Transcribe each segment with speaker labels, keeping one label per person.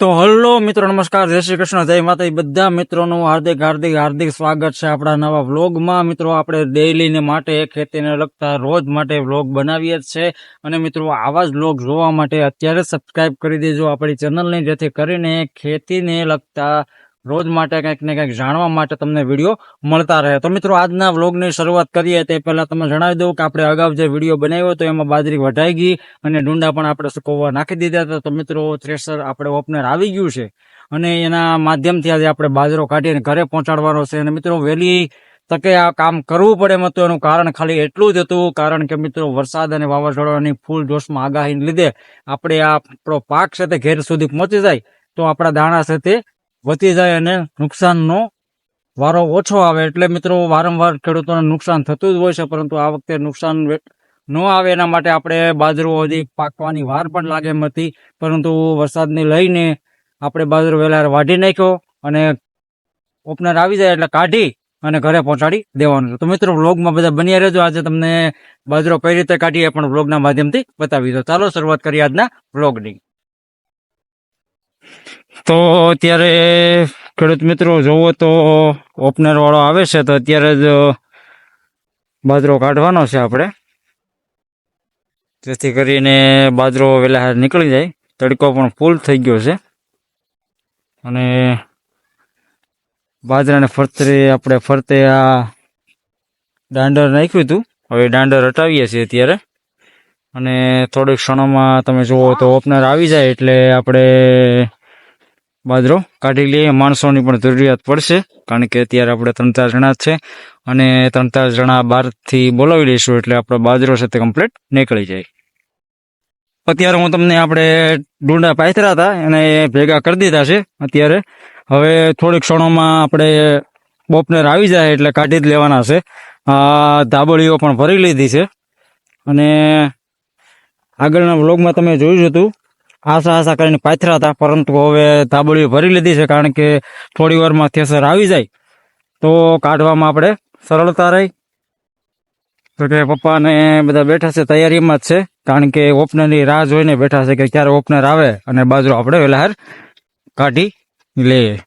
Speaker 1: તો હલો મિત્રો, નમસ્કાર, જય શ્રી કૃષ્ણ, જય માતા બધા મિત્રોનું હાર્દિક હાર્દિક હાર્દિક સ્વાગત છે આપણા નવા વ્લોગમાં. મિત્રો, આપણે ડેઈલીને માટે, ખેતીને લગતા રોજ માટે વ્લોગ બનાવીએ જ છે. અને મિત્રો, આવા જ વ્લોગ જોવા માટે અત્યારે સબસ્ક્રાઇબ કરી દેજો આપણી ચેનલને જેથી કરીને ખેતીને લગતા રોજ માટે કંઈક ને કંઈક જાણવા માટે તમને વીડિયો મળતા રહે. તો મિત્રો, આજના વ્લોગની શરૂઆત કરીએ તે પહેલાં તમે જણાવી દઉં કે આપણે અગાઉ જે વીડિયો બનાવ્યો હતો, એમાં બાજરી વઢાઈ ગઈ અને ડુંડા પણ આપણે સુકવવા નાખી દીધા હતા. તો મિત્રો થ્રેસર આપણે ઓપનર આવી ગયું છે અને એના માધ્યમથી આજે આપણે બાજરો કાઢીને ઘરે પહોંચાડવાનો છે. અને મિત્રો, વહેલી તકે આ કામ કરવું પડે એમ હતું એનું કારણ ખાલી એટલું જ હતું. કારણ કે મિત્રો, વરસાદ અને વાવાઝોડાની ફૂલ જોશમાં આગાહીને લીધે આપણે આ આપણો પાક છે તે ઘેર સુધી પહોંચી જાય. તો આપણા દાણા છે તે વધી જાય અને નુકસાનનો વારો ઓછો આવે. એટલે મિત્રો, વારંવાર ખેડૂતોને નુકસાન થતું જ હોય છે, પરંતુ આ વખતે નુકસાન ન આવે એના માટે આપણે બાજરો હજી પાકવાની વાર પણ લાગે એમ હતી. પરંતુ વરસાદને લઈને આપણે બાજરો વહેલા વાઢી નાખ્યો અને ઓપનર આવી જાય એટલે કાઢી અને ઘરે પહોંચાડી દેવાનું તો મિત્રો, વ્લોગમાં બધા બન્યા રહેજો. આજે તમને બાજરો કઈ રીતે કાઢીએ પણ વ્લોગના માધ્યમથી બતાવી દો. ચાલો, શરૂઆત કરીએ આજના વ્લોગની. તો અત્યારે ખેડૂત મિત્રો, જોવો તો ઓપનર વાળો આવે છે, તો અત્યારે જ બાજરો કાઢવાનો છે આપણે. જેથી કરીને બાજરો વહેલા નીકળી જાય. તડકો પણ ફૂલ થઈ ગયો છે. અને બાજરાને ફરતે આપણે ફરતે આ દાંડર નાખ્યું હતું. હવે દાંડર હટાવીએ છીએ અત્યારે. અને થોડીક ક્ષણોમાં તમે જુઓ તો ઓપનર આવી જાય એટલે આપણે બાજરો કાઢી લઈએ. માણસોની પણ જરૂરિયાત પડશે, કારણ કે અત્યારે આપણે ત્રણ ચાર જણા છે અને ત્રણ ચાર જણા બહારથી બોલાવી લઈશું એટલે આપણો બાજરો છે તે કમ્પ્લીટ નીકળી જાય. અત્યારે હું તમને આપણે ડુંડા પાથરા હતા અને ભેગા કરી દીધા છે અત્યારે. હવે થોડીક ક્ષણોમાં આપણે બોપનેર આવી જાય એટલે કાઢી જ લેવાના છે. ધાબળીઓ પણ ભરી લીધી છે. અને આગળના વ્લોગમાં તમે જોયું હતું આશા આશા કરીને પાથરા હતા, પરંતુ હવે ધાબળીઓ ભરી લીધી છે કારણ કે થોડી વારમાં થેસર આવી જાય. તો કાઢવામાં આપણે સરળતા રહી. તો કે પપ્પા ને બધા બેઠા છે, તૈયારીમાં જ છે. કારણ કે ઓપનરની રાહ જોઈને બેઠા છે કે ક્યારે ઓપનર આવે અને બાજરો આપણે વેલાહાર કાઢી લઈએ.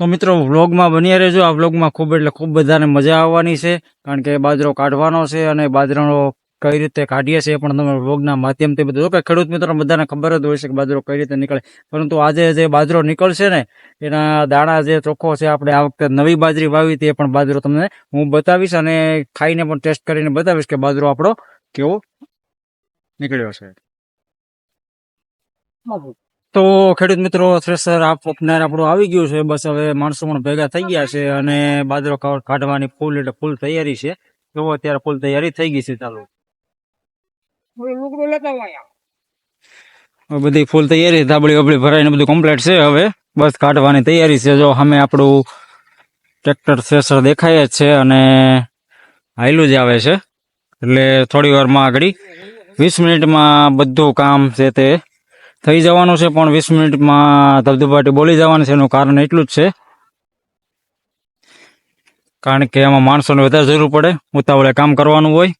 Speaker 1: તો મિત્રો, વ્લોગમાં બન્યા રહેજો. આ વ્લોગમાં ખૂબ એટલે ખૂબ બધાને મજા આવવાની છે, કારણ કે બાજરો કાઢવાનો છે અને બાજરાનો કઈ રીતે કાઢીએ છીએ પણ તમે વ્લોગના માધ્યમથી બધું. કે ખેડૂત મિત્રો બધાને ખબર જ હોય છે કે બાજરો કઈ રીતે નીકળે. પરંતુ આજે જે બાજરો નીકળશે ને, એના દાણા જે ચોખ્ખો છે આપણે આ વખતે નવી બાજરી વાવી તે પણ બાજરો તમને હું બતાવીશ અને ખાઈને પણ ટેસ્ટ કરીને બતાવીશ કે બાજરો આપણો કેવો નીકળ્યો છે. તો ખેડૂત મિત્રો થ્રેસર આપ ઓપનર આપણું આવી ગયું છે. બસ હવે માણસો પણ ભેગા થઈ ગયા છે અને બાજરો કાઢવાની ફૂલ એટલે ફૂલ તૈયારી છે. એવો અત્યારે ફૂલ તૈયારી થઈ ગઈ છે ચાલુ. હવે બધી ફૂલ તૈયારી, ધાબળી વબળી ભરાઈને બધું કમ્પ્લીટ છે હવે. બસ કાઢવાની તૈયારી છે. જો સામે આપણું ટ્રેક્ટર થ્રેસર દેખાય જ છે અને હાઈલું જ આવે છે. એટલે થોડી વારમાં આગળ વીસ મિનિટમાં બધું કામ છે તે થઈ જવાનું છે, પણ વીસ મિનિટમાં ધબધબાટી બોલી જવાનું છે. એનું કારણ એટલું જ છે. કારણ કે એમાં માણસોને વધારે જરૂર પડે. ઉતાવળે કામ કરવાનું હોય.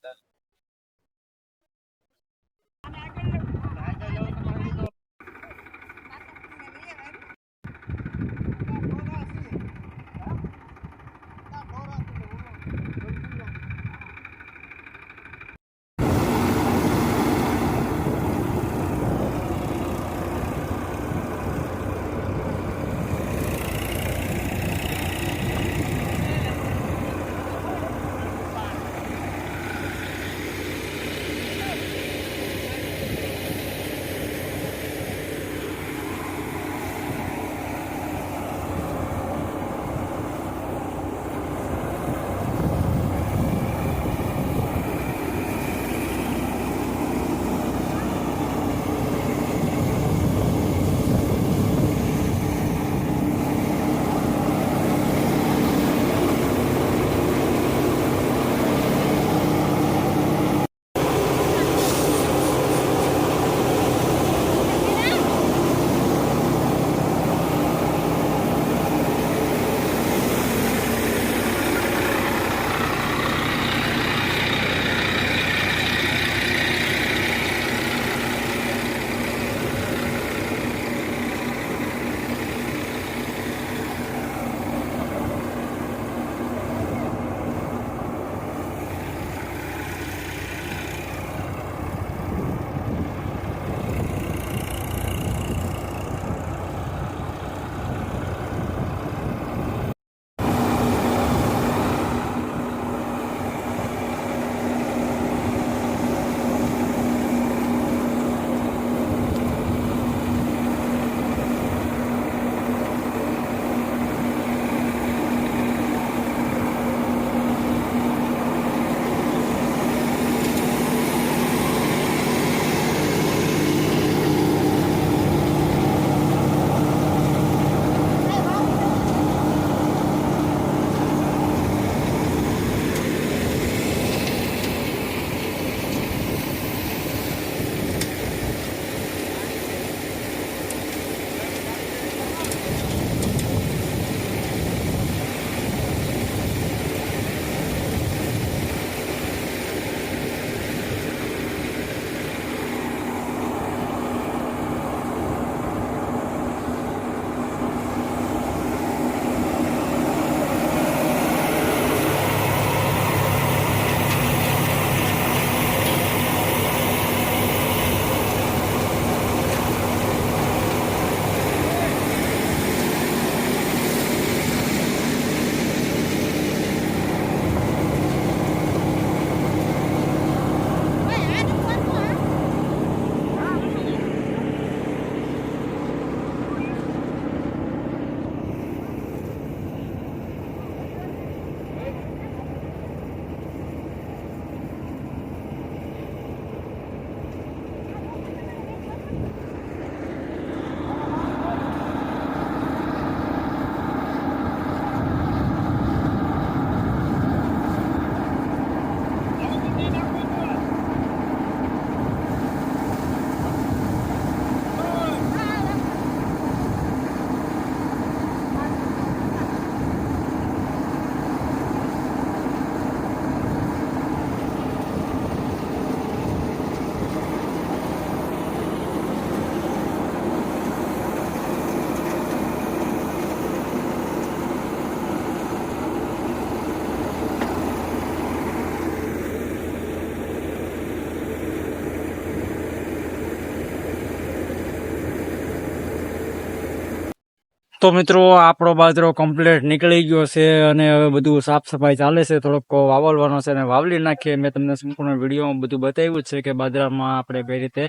Speaker 1: તો મિત્રો, આપણો બાજરો કમ્પ્લીટ નીકળી ગયો છે અને હવે બધું સાફ સફાઈ ચાલે છે. થોડોક વાવલવાનો છે અને વાવલી નાખીએ. મેં તમને સંપૂર્ણ વિડીયોમાં બધું બતાવ્યું છે કે બાજરામાં આપણે કઈ રીતે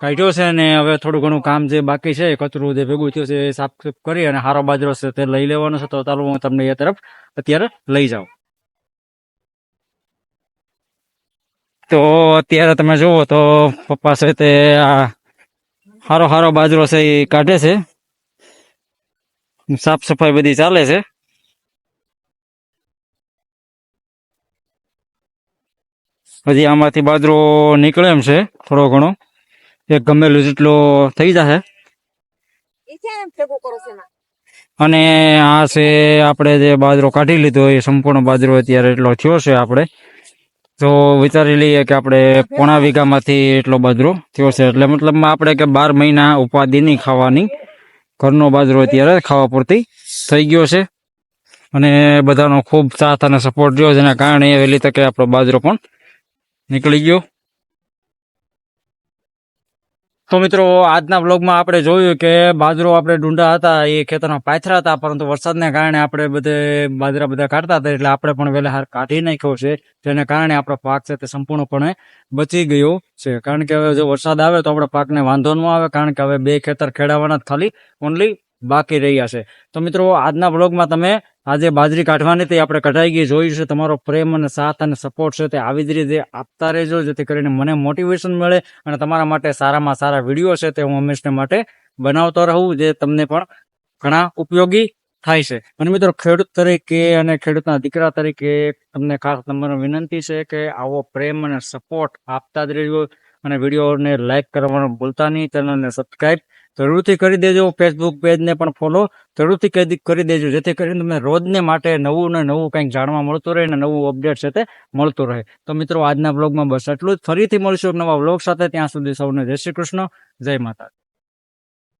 Speaker 1: કાઢ્યો છે અને હવે થોડું ઘણું કામ જે બાકી છે કચરું જે ભેગું થયું છે એ સાફ કરી અને સારો બાજરો છે તે લઈ લેવાનો છે. તો ચાલો હું તમને એ તરફ અત્યારે લઈ જાઉં. તો અત્યારે તમે જુઓ તો પપ્પા છે તે આ હારો હારો બાજરો છે એ કાઢે છે. સાફ સફાઈ બધી ચાલે છે? હજી આમાંથી બાજરો નીકળે એમ છે થોડો ઘણો. એક ગમેલું જેટલો થઈ જશે અને આ છે આપણે જે બાજરો કાઢી લીધો એ સંપૂર્ણ બાજરો અત્યારે એટલો થયો છે આપણે. તો વિચારી લઈએ કે આપણે પોણા વીઘામાંથી એટલો બાજરો થયો છે. એટલે મતલબમાં આપણે કે બાર મહિના ઉપાધિ નહીં ખાવાની. ઘરનો બાજરો અત્યારે ખાવા પૂરતી થઈ ગયો છે. અને બધાનો ખૂબ સાથ અને સપોર્ટ રહ્યો જેના કારણે વહેલી તકે આપણો બાજરો પણ નીકળી ગયો. તો મિત્રો, આજના બ્લોગમાં આપણે જોયું કે બાજરો આપણે ડુંડા હતા, એ ખેતરમાં પાથરા હતા, પરંતુ વરસાદને કારણે આપણે બધે બાજરા બધા કાઢતા હતા, એટલે આપણે પણ વહેલા હાર કાઢી નાખ્યો છે, જેને કારણે આપણો પાક છે તે સંપૂર્ણપણે બચી ગયો છે. કારણ કે હવે જો વરસાદ આવે તો આપણા પાકને વાંધો ન આવે, કારણ કે હવે બે ખેતર ખેડાવાના ખાલી ઓનલી બાકી રહ્યા છે. તો મિત્રો, આજના બ્લોગમાં તમે આજે બાજરી કાઢવાની તે આપણે કઢાઈ ગઈ, જોયું છે તમારો પ્રેમ અને સાથ અને સપોર્ટ છે તે આવી જ રીતે આપતા રહેજો, જેથી કરીને મને મોટિવેશન મળે અને તમારા માટે સારામાં સારા વીડિયો છે તે હું હંમેશને માટે બનાવતો રહું, જે તમને પણ ઘણા ઉપયોગી થાય છે. અને મિત્રો, ખેડૂત તરીકે અને ખેડૂતના દીકરા તરીકે તમને ખાસ તમારો વિનંતી છે કે આવો પ્રેમ અને સપોર્ટ આપતા જ રહેજો અને વિડીયોને લાઈક કરવાનું ભૂલતા નહીં ચેનલને સબસ્ક્રાઈબ જરૂરથી કરી દેજો ફેસબુક પેજને પણ ફોલો જરૂરથી કરી દેજો, જેથી કરીને તમને રોજને માટે નવું ને નવું કંઈક જાણવા મળતું રહે અને નવું અપડેટ છે તે મળતું રહે. તો મિત્રો, આજના બ્લોગમાં બસ એટલું જ. ફરીથી મળીશું નવા બ્લોગ સાથે. ત્યાં સુધી સૌને જય શ્રી કૃષ્ણ, જય માતા